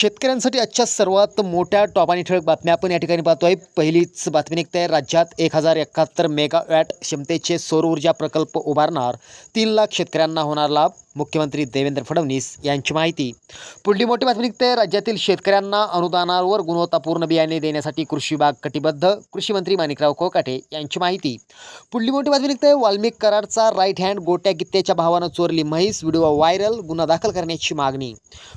शेतकऱ्यांसाठी आजच्या सर्वात मोठ्या टॉप आणि ठळक बातम्या आपण या ठिकाणी पाहतोय. पहिलीच बातमी निघते. राज्यात एक हजार एकाहत्तर मेगावॅट क्षमतेचे सौर ऊर्जा प्रकल्प उभारणार. तीन लाख शेतकऱ्यांना होणार लाभ. मुख्यमंत्री देवेंद्र फडणवीस यांची माहिती. पुढली मोठी बातमी निघते. राज्यातील शेतकऱ्यांना अनुदानावर गुणवत्तापूर्ण बियाणे देण्यासाठी कृषी विभाग कटिबद्ध कृषी मंत्री माणिकराव कोकाटे यांची माहिती. पुढली मोठी बातमी निघते. वाल्मिक कराडचा राईट हँड गोट्या गित्त्याच्या भावानं चोरली म्हैस व्हिडिओ व्हायरल गुन्हा दाखल करण्याची मागणी.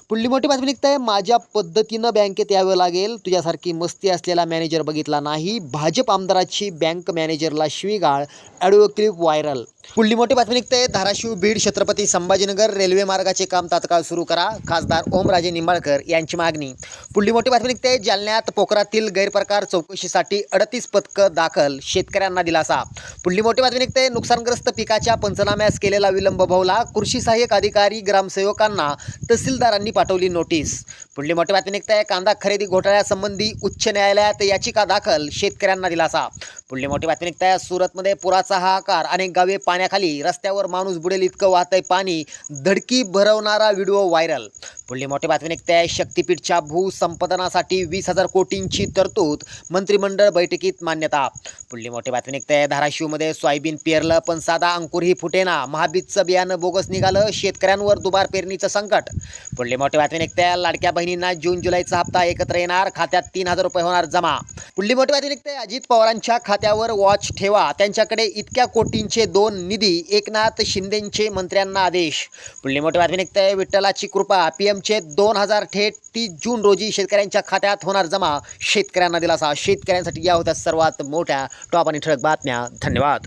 पुढली मोठी बातमी निघते. माझ्या पद्धतीनं बँकेत यावं लागेल. तुझ्यासारखी मस्ती असलेला मॅनेजर बघितला नाही. भाजप आमदाराची बँक मॅनेजरला शिवीगाळ ऑडिओ क्लिप व्हायरल. पुढली मोठी बातमी निघते. धाराशिव बीड छत्रपती संभाजीनगर रेल्वे मार्गाचे काम तात्काळ सुरू करा. खासदार ओमराजे निंबाळकर यांची मागणी. पुढली मोठी बातमी निघते. जालन्यात पोखरातील गैरप्रकार चौकशीसाठी अडतीस पथकं दाखल शेतकऱ्यांना दिलासा. पुढली मोठी बातमी निघते. नुकसानग्रस्त पिकाच्या पंचनाम्यास केलेला विलंब भवला कृषी सहाय्यक अधिकारी ग्रामसेवकांना तहसीलदारांनी पाठवली नोटीस. पुढली मोठी बातमी निघते. कांदा खरेदी घोटाळ्यासंबंधी उच्च न्यायालयात याचिका दाखल शेतकऱ्यांना दिलासा. पुढली मोठी बातमी निघते सुरतमध्ये पुराचा हाहाकार अनेक गावे पाण्याखाली रस्त्यावर माणूस बुडेल इतकं वाहतंय पाणी. धडकी भरवणारा व्हिडिओ व्हायरल. पुढली मोठी बातमी निघते. शक्तीपीठच्या भूसंपादनासाठी वीस हजार कोटींची तरतूद मंत्रिमंडळ बैठकीत मान्यता. पुढली मोठी बातमी निघते. धाराशिवमध्ये सोयाबीन पेरलं पण साधा अंकुरही फुटेना. महाबीजचं बियाणं बोगस निघालं शेतकऱ्यांवर दुबार पेरणीचं संकट. पुढली मोठी बातमी निघते. लाडक्या बहिणींना जून जुलैचा हप्ता एकत्र येणार खात्यात तीन हजार रुपये होणार जमा. पुढली मोठी बातमी निघते. अजित पवारांच्या खात्यावर वॉच ठेवा. त्यांच्याकडे इतक्या कोटींचे दोन निधी एकनाथ शिंदेंचे मंत्र्यांना आदेश. पुढली मोठी बातमी निघते. विठ्ठलाची कृपा पीएमचे दोन हजार थेट तीस जून रोजी शेतकऱ्यांच्या खात्यात होणार जमा. शेतकऱ्यांना दिलासा. शेतकऱ्यांसाठी या होत्या सर्वात मोठ्या टॉप आणि ठळक बातम्या. धन्यवाद.